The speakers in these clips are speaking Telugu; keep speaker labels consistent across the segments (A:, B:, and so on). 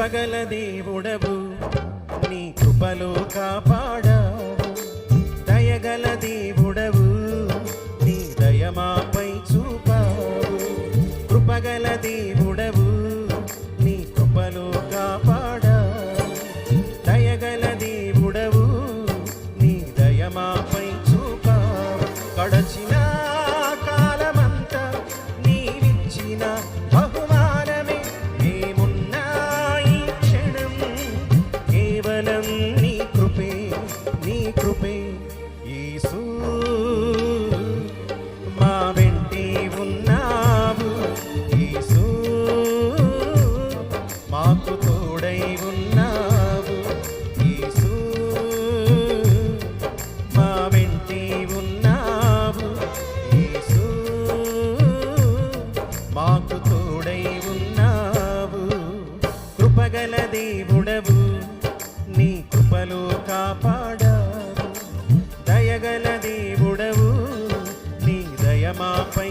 A: పగల దేవుడవు. నీ కృపలో కాపాడ. కృపగల దేవుడవు నీ కృపలో కాపాడావు. దయగల దేవుడవు నీ దయమాపై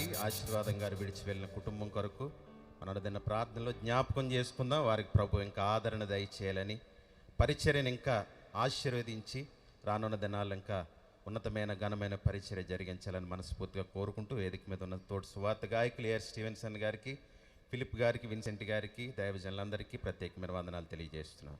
A: గారి ఆశీర్వాదం గారు విడిచి వెళ్ళిన కుటుంబం కొరకు మనదిన్న ప్రార్థనలో జ్ఞాపకం చేసుకుందాం. వారికి ప్రభు ఇంకా ఆదరణ దయచేయాలని పరిచర్యను ఇంకా ఆశీర్వదించి రానున్న దినాలు ఇంకా ఉన్నతమైన ఘనమైన పరిచర్య జరిగించాలని మనస్ఫూర్తిగా కోరుకుంటూ వేదిక మీద ఉన్న తోటి సువార్త గాయకులు ఏఆర్ స్టీవెన్సన్ గారికి ఫిలిప్ గారికి విన్సెంట్ గారికి దైవజనులందరికీ ప్రత్యేకమైన వందనాలు తెలియజేస్తున్నాను